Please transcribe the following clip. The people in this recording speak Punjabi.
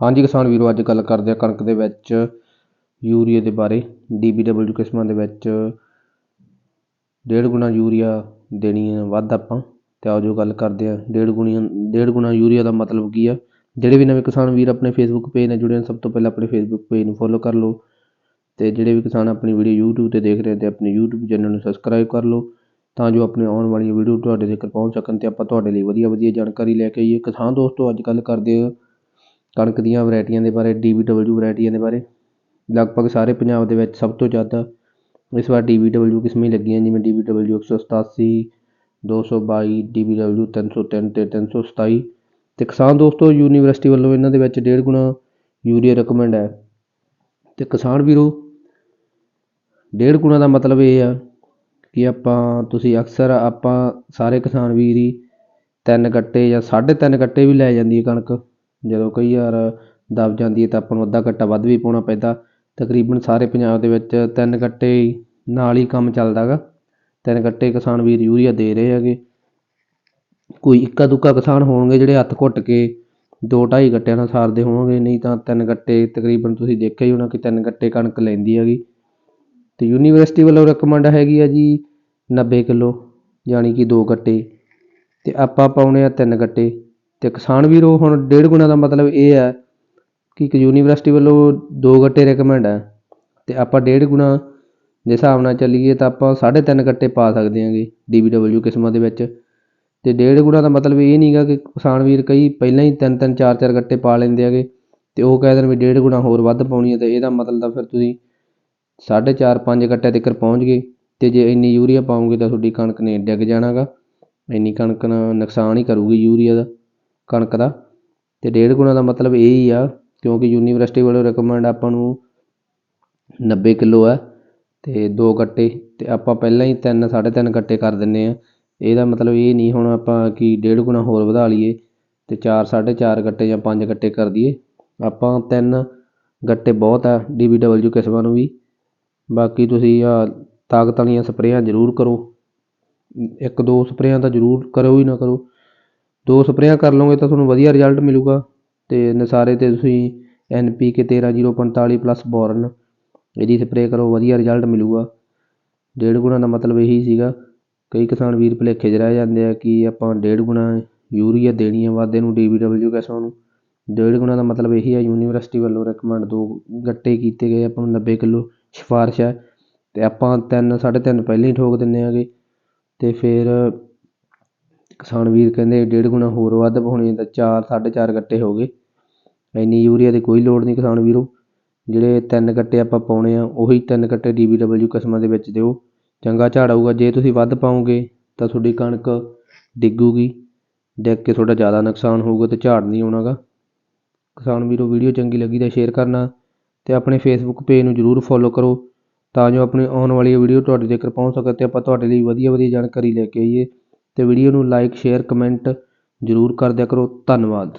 ਹਾਂਜੀ ਕਿਸਾਨ ਵੀਰੋ, ਅੱਜ ਗੱਲ ਕਰਦੇ ਆ ਕਣਕ ਦੇ ਵਿੱਚ ਯੂਰੀਏ ਦੇ ਬਾਰੇ ਡੀਬੀਡਬਲਯੂ ਕਿਸਮਾਂ ਦੇ ਵਿੱਚ ਡੇਢ ਗੁਣਾ ਯੂਰੀਆ ਦੇਣੀ ਹੈ ਵੱਧ ਆਪਾਂ, ਤੇ ਆਓ ਜੋ ਗੱਲ ਕਰਦੇ ਹਾਂ, ਡੇਢ ਗੁਣੀ, ਡੇਢ ਗੁਣਾ ਯੂਰੀਆ ਦਾ ਮਤਲਬ ਕੀ ਆ? ਜਿਹੜੇ ਵੀ ਨਵੇਂ ਕਿਸਾਨ ਵੀਰ ਆਪਣੇ ਫੇਸਬੁੱਕ ਪੇਜ ਨਾਲ ਜੁੜੇ ਹਨ ਸਭ ਤੋਂ ਪਹਿਲਾਂ ਆਪਣੇ ਫੇਸਬੁੱਕ ਪੇਜ ਨੂੰ ਫੋਲੋ ਕਰ ਲਓ, ਤੇ ਜਿਹੜੇ ਵੀ ਕਿਸਾਨ ਆਪਣੀ ਵੀਡੀਓ YouTube ਤੇ ਦੇਖ ਰਹੇ ਤੇ ਆਪਣੇ YouTube ਚੈਨਲ ਨੂੰ ਸਬਸਕ੍ਰਾਈਬ ਕਰ ਲਓ, ਤਾਂ ਜੋ ਆਪਣੇ ਆਉਣ ਵਾਲੀਆਂ ਵੀਡੀਓ ਤੁਹਾਡੇ ਤੱਕ ਪਹੁੰਚ ਸਕਣ, ਤੇ ਆਪਾਂ ਤੁਹਾਡੇ ਲਈ ਵਧੀਆ ਵਧੀਆ ਜਾਣਕਾਰੀ ਲੈ ਕੇ ਆਈਏ। ਕਿਸਾਨ ਦੋਸਤੋ, ਅੱਜ ਗੱਲ ਕਰਦੇ ਆ ਕਣਕ ਦੀਆਂ ਵਰਾਇਟੀਆਂ ਦੇ ਬਾਰੇ ਡੀ ਬੀ ਡੀਬੀਡਬਲਯੂ ਵਰਾਇਟੀਆਂ ਦੇ ਬਾਰੇ। ਲਗਭਗ ਸਾਰੇ ਪੰਜਾਬ ਦੇ ਵਿੱਚ ਸਭ ਤੋਂ ਜ਼ਿਆਦਾ ਇਸ ਵਾਰ ਡੀ ਬੀ ਡੀਬੀਡਬਲਯੂ ਕਿਸਮਾਂ ਹੀ ਲੱਗੀਆਂ, ਜਿਵੇਂ ਡੀ ਬੀ ਡਬਲਿਊ ਇੱਕ ਸੌ ਸਤਾਸੀ, ਦੋ ਸੌ ਬਾਈ ਡੀ ਬੀ ਡਬਲਿਊ ਤਿੰਨ ਸੌ ਤਿੰਨ ਅਤੇ ਤਿੰਨ ਸੌ ਸਤਾਈ। ਅਤੇ ਕਿਸਾਨ ਦੋਸਤੋ, ਯੂਨੀਵਰਸਿਟੀ ਵੱਲੋਂ ਇਹਨਾਂ ਦੇ ਵਿੱਚ ਡੇਢ ਗੁਣਾ ਯੂਰੀਆ ਰਿਕਮੈਂਡ ਹੈ। ਅਤੇ ਕਿਸਾਨ ਵੀਰੋ, ਡੇਢ ਗੁਣਾ ਦਾ ਮਤਲਬ ਇਹ ਆ ਕਿ ਆਪਾਂ, ਤੁਸੀਂ ਅਕਸਰ ਆਪਾਂ ਸਾਰੇ ਕਿਸਾਨ ਵੀਰ ਹੀ ਤਿੰਨ ਗੱਟੇ ਜਾਂ ਸਾਢੇ ਤਿੰਨ ਗੱਟੇ ਵੀ ਲੈ ਜਾਂਦੀ ਹੈ ਕਣਕ। ਜਦੋਂ ਕਈ ਵਾਰ ਦੱਬ ਜਾਂਦੀ ਹੈ ਤਾਂ ਆਪਾਂ ਨੂੰ ਅੱਧਾ ਗੱਟਾ ਵੱਧ ਵੀ ਪਾਉਣਾ ਪੈਂਦਾ। ਤਕਰੀਬਨ ਸਾਰੇ ਪੰਜਾਬ ਦੇ ਵਿੱਚ ਤਿੰਨ ਗੱਟੇ ਨਾਲ ਹੀ ਕੰਮ ਚੱਲਦਾ ਗਾ। ਤਿੰਨ ਗੱਟੇ ਕਿਸਾਨ ਵੀਰ ਯੂਰੀਆ ਦੇ ਰਹੇ ਹੈਗੇ। ਕੋਈ ਇੱਕਾ ਦੁੱਕਾ ਕਿਸਾਨ ਹੋਣਗੇ ਜਿਹੜੇ ਹੱਥ ਘੁੱਟ ਕੇ ਦੋ ਢਾਈ ਗੱਟਿਆਂ ਨਾਲ ਸਾਰਦੇ ਹੋਣਗੇ, ਨਹੀਂ ਤਾਂ ਤਿੰਨ ਗੱਟੇ ਤਕਰੀਬਨ ਤੁਸੀਂ ਦੇਖਿਆ ਹੀ ਹੋਣਾ ਕਿ ਤਿੰਨ ਗੱਟੇ ਕਣਕ ਲੈਂਦੀ ਹੈਗੀ। ਅਤੇ ਯੂਨੀਵਰਸਿਟੀ ਵੱਲੋਂ ਰਿਕਮੈਂਡ ਹੈਗੀ ਆ ਜੀ 90 ਕਿਲੋ, ਯਾਨੀ ਕਿ ਦੋ ਗੱਟੇ ਅਤੇ ਆਪਾਂ ਪਾਉਣੇ ਆ ਤਿੰਨ ਗੱਟੇ ਅਤੇ ਕਿਸਾਨ ਵੀਰੋ, ਹੁਣ ਡੇਢ ਗੁਣਾ ਦਾ ਮਤਲਬ ਇਹ ਹੈ ਕਿ ਇੱਕ ਯੂਨੀਵਰਸਿਟੀ ਵੱਲੋਂ ਦੋ ਗੱਟੇ ਰਿਕਮੈਂਡ ਹੈ ਅਤੇ ਆਪਾਂ ਡੇਢ ਗੁਣਾ ਦੇ ਹਿਸਾਬ ਨਾਲ ਚੱਲੀਏ ਤਾਂ ਆਪਾਂ ਸਾਢੇ ਤਿੰਨ ਗੱਟੇ ਪਾ ਸਕਦੇ ਹਾਂਗੇ ਡੀਬੀਡਬਲਯੂ ਕਿਸਮਾਂ ਦੇ ਵਿੱਚ। ਅਤੇ ਡੇਢ ਗੁਣਾ ਦਾ ਮਤਲਬ ਇਹ ਨਹੀਂ ਗਾ ਕਿ ਕਿਸਾਨ ਵੀਰ ਕਈ ਪਹਿਲਾਂ ਹੀ ਤਿੰਨ ਤਿੰਨ, ਚਾਰ ਚਾਰ ਗੱਟੇ ਪਾ ਲੈਂਦੇ ਹੈਗੇ ਅਤੇ ਉਹ ਕਹਿ ਦੇਣ ਵੀ ਡੇਢ ਗੁਣਾ ਹੋਰ ਵੱਧ ਪਾਉਣੀ ਹੈ ਤੇ ਇਹਦਾ ਮਤਲਬ ਤਾਂ ਫਿਰ ਤੁਸੀਂ ਸਾਢੇ ਚਾਰ, ਪੰਜ ਗੱਟੇ ਤੱਕ ਪਹੁੰਚ ਗਏ ਅਤੇ ਜੇ ਇੰਨੀ ਯੂਰੀਆ ਪਾਉਂਗੇ ਤਾਂ ਤੁਹਾਡੀ ਕਣਕ ਨੇ ਡਿੱਗ ਜਾਣਾ ਗਾ ਇੰਨੀ ਕਣਕ ਨਾਲ ਨੁਕਸਾਨ ਹੀ ਕਰੂਗੀ ਯੂਰੀਆ ਦਾ। ਕਣਕ ਦਾ। ਅਤੇ ਡੇਢ ਗੁਣਾ ਦਾ ਮਤਲਬ ਇਹ ਹੀ ਆ, ਕਿਉਂਕਿ ਯੂਨੀਵਰਸਿਟੀ ਵੱਲੋਂ ਰਿਕਮੈਂਡ ਆਪਾਂ ਨੂੰ 90 ਕਿਲੋ ਹੈ ਅਤੇ ਦੋ ਗੱਟੇ। ਅਤੇ ਆਪਾਂ ਪਹਿਲਾਂ ਹੀ ਤਿੰਨ, ਸਾਢੇ ਤਿੰਨ ਗੱਟੇ ਕਰ ਦਿੰਦੇ ਹਾਂ ਇਹਦਾ ਮਤਲਬ ਇਹ ਨਹੀਂ ਹੁਣ ਆਪਾਂ ਕਿ ਡੇਢ ਗੁਣਾ ਹੋਰ ਵਧਾ ਲਈਏ ਅਤੇ ਚਾਰ, ਸਾਢੇ ਚਾਰ ਗੱਟੇ ਜਾਂ ਪੰਜ ਗੱਟੇ ਕਰ ਦਈਏ। ਆਪਾਂ ਤਿੰਨ ਗੱਟੇ ਬਹੁਤ ਆ ਡੀ ਬੀ ਡਬਲਯੂ ਕਿਸਮਾਂ ਨੂੰ ਵੀ। ਬਾਕੀ ਤੁਸੀਂ ਆ ਤਾਕਤ ਵਾਲੀਆਂ ਸਪਰੇਆਂ ਜ਼ਰੂਰ ਕਰੋ। ਇੱਕ, ਦੋ ਸਪਰੇਆਂ ਤਾਂ ਜ਼ਰੂਰ ਕਰੋ ਹੀ ਨਾ ਕਰੋ। ਦੋ ਸਪਰੇਆਂ ਕਰ ਲਉਂਗੇ ਤਾਂ ਤੁਹਾਨੂੰ ਵਧੀਆ ਰਿਜ਼ਲਟ ਮਿਲੂਗਾ। ਤੇ ਨਸਾਰੇ ਤੇ ਤੁਸੀਂ N P K 13045 plus boron, ਇਹਦੀ ਸਪਰੇਅ ਕਰੋ, ਵਧੀਆ ਰਿਜ਼ਲਟ ਮਿਲੇਗਾ। ਡੇਢ ਗੁਣਾ ਦਾ ਮਤਲਬ ਇਹੀ ਸੀਗਾ, ਕਈ ਕਿਸਾਨ ਵੀਰ ਭੁਲੇਖੇ 'ਚ ਰਹਿ ਜਾਂਦੇ ਆ ਕਿ ਆਪਾਂ ਡੇਢ ਗੁਣਾ ਯੂਰੀਆ ਦੇਣੀ ਆ ਵਾਧੇ ਨੂੰ ਡੀਬੀਡਬਲਯੂ ਕਿਸਮਾਂ ਨੂੰ। ਡੇਢ ਗੁਣਾ ਦਾ ਮਤਲਬ ਇਹੀ ਆ, ਯੂਨੀਵਰਸਿਟੀ ਵੱਲੋਂ ਰਿਕਮੈਂਡ ਦੋ ਗੱਟੇ ਕੀਤੇ ਗਏ ਆਪਾਂ ਨੂੰ 90 ਕਿਲੋ ਸਿਫਾਰਿਸ਼ ਹੈ ਅਤੇ ਆਪਾਂ ਤਿੰਨ, ਸਾਢੇ ਤਿੰਨ ਪਹਿਲਾਂ ਹੀ ਠੋਕ ਦਿੰਦੇ ਆਗੇ। ਅਤੇ ਫਿਰ ਕਿਸਾਨ ਵੀਰ ਕਹਿੰਦੇ ਡੇਢ ਗੁਣਾ ਹੋਰ ਵੱਧ ਪਾਉਣੀ ਤਾਂ ਚਾਰ, ਸਾਢੇ ਚਾਰ ਗੱਟੇ ਹੋ ਗਏ। ਇੰਨੀ ਯੂਰੀਆ ਦੀ ਕੋਈ ਲੋੜ ਨਹੀਂ ਕਿਸਾਨ ਵੀਰੋ ਜਿਹੜੇ ਤਿੰਨ ਗੱਟੇ ਆਪਾਂ ਪਾਉਣੇ ਆ, ਉਹੀ ਤਿੰਨ ਗੱਟੇ ਡੀ ਬੀ ਡਬਲਯੂ ਕਿਸਮਾਂ ਦੇ ਵਿੱਚ ਦਿਓ। ਚੰਗਾ ਝਾੜ ਆਊਗਾ, ਜੇ ਤੁਸੀਂ ਵੱਧ ਪਾਓਗੇ ਤਾਂ ਤੁਹਾਡੀ ਕਣਕ ਡਿੱਗੂਗੀ, ਡਿੱਗ ਕੇ ਤੁਹਾਡਾ ਜ਼ਿਆਦਾ ਨੁਕਸਾਨ ਹੋਊਗਾ ਤੇ ਝਾੜ ਨਹੀਂ ਆਉਣਾਗਾ। ਕਿਸਾਨ ਵੀਰੋ ਵੀਡੀਓ ਚੰਗੀ ਲੱਗੀ ਤਾਂ ਸ਼ੇਅਰ ਕਰਨਾ ਤੇ ਆਪਣੇ ਫੇਸਬੁੱਕ ਪੇਜ ਨੂੰ ਜਰੂਰ ਫੋਲੋ ਕਰੋ ਤਾਂ ਜੋ ਆਪਣੀ ਆਉਣ ਵਾਲੀ ਵੀਡੀਓ ਤੁਹਾਡੇ ਤੱਕ ਪਹੁੰਚ ਸਕੇ ਤੇ ਆਪਾਂ ਤੁਹਾਡੇ ਲਈ ਵਧੀਆ ਵਧੀਆ ਜਾਣਕਾਰੀ ਲੈ ਕੇ ਆਈਏ। ਅਤੇ ਵੀਡੀਓ ਨੂੰ ਲਾਈਕ ਸ਼ੇਅਰ ਕਮੈਂਟ ਜਰੂਰ ਕਰ ਦਿਆ ਕਰੋ। ਧੰਨਵਾਦ।